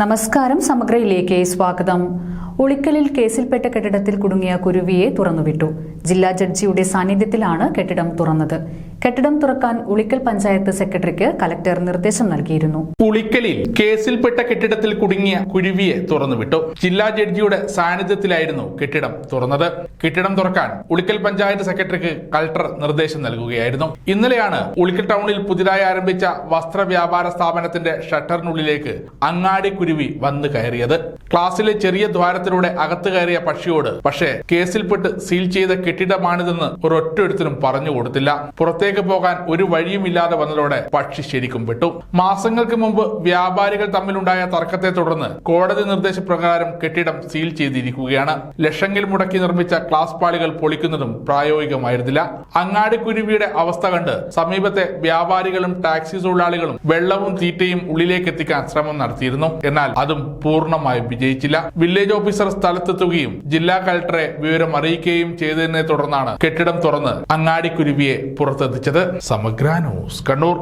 നമസ്കാരം സമഗ്രയിലേക്ക് സ്വാഗതം. ഉളിക്കലിൽ കേസിൽപ്പെട്ട കെട്ടിടത്തിൽ കുടുങ്ങിയ കുരുവിയെ തുറന്നുവിട്ടു. ജില്ലാ ജഡ്ജിയുടെ സാന്നിധ്യത്തിലാണ് കെട്ടിടം തുറന്നത്. കെട്ടിടം തുറക്കാൻ ഉളിക്കൽ പഞ്ചായത്ത് സെക്രട്ടറിക്ക് കലക്ടർ നിർദ്ദേശം നൽകിയിരുന്നു. ഉളിക്കലിൽ കേസിൽപ്പെട്ട കെട്ടിടത്തിൽ കുടുങ്ങിയ കുരുവിയെ തുറന്നുവിട്ടു. ജില്ലാ ജഡ്ജിയുടെ സാന്നിധ്യത്തിലായിരുന്നു കെട്ടിടം തുറന്നത്. കെട്ടിടം തുറക്കാൻ ഉളിക്കൽ പഞ്ചായത്ത് സെക്രട്ടറിക്ക് കലക്ടർ നിർദ്ദേശം നൽകുകയായിരുന്നു. ഇന്നലെയാണ് ഉളിക്കൽ ടൗണിൽ പുതിയതായി ആരംഭിച്ച വസ്ത്ര വ്യാപാര സ്ഥാപനത്തിന്റെ ഷട്ടറിനുള്ളിലേക്ക് അങ്ങാടി കുരുവി വന്നു കയറിയത്. ക്ലാസ്സിലെ ചെറിയ ദ്വാരത്തിലൂടെ അകത്ത് കയറിയ പക്ഷിയോട് പക്ഷേ കേസിൽപ്പെട്ട് സീൽ ചെയ്ത കെട്ടിടമാണിതെന്ന് ഒരൊറ്റൊരുത്തരും പറഞ്ഞു കൊടുത്തില്ല. പുറത്തേക്ക് പോകാൻ ഒരു വഴിയുമില്ലാതെ വന്നതോടെ പക്ഷി ശരിക്കും വിട്ടു. മാസങ്ങൾക്ക് മുമ്പ് വ്യാപാരികൾ തമ്മിലുണ്ടായ തർക്കത്തെ തുടർന്ന് കോടതി നിർദ്ദേശപ്രകാരം കെട്ടിടം സീൽ ചെയ്തിരിക്കുകയാണ്. ലക്ഷങ്ങൾ മുടക്കി നിർമ്മിച്ച ക്ലാസ് പാളികൾ പൊളിക്കുന്നതും പ്രായോഗികമായിരുന്നില്ല. അങ്ങാടിക്കുരുവിയുടെ അവസ്ഥ കണ്ട് സമീപത്തെ വ്യാപാരികളും ടാക്സി തൊഴിലാളികളും വെള്ളവും തീറ്റയും ഉള്ളിലേക്ക് എത്തിക്കാൻ ശ്രമം നടത്തിയിരുന്നു. എന്നാൽ അതും പൂർണമായും വിജയിച്ചില്ല. വില്ലേജ് ഓഫീസർ സ്ഥലത്തെത്തുകയും ജില്ലാ കലക്ടറെ വിവരം അറിയിക്കുകയും ചെയ്തതിനെ തുടർന്നാണ് കെട്ടിടം തുറന്ന് അങ്ങാടിക്കുരുവിയെ പുറത്തെത്തിച്ചത് സമഗ്ര ന്യൂസ്. കണ്ണൂർ.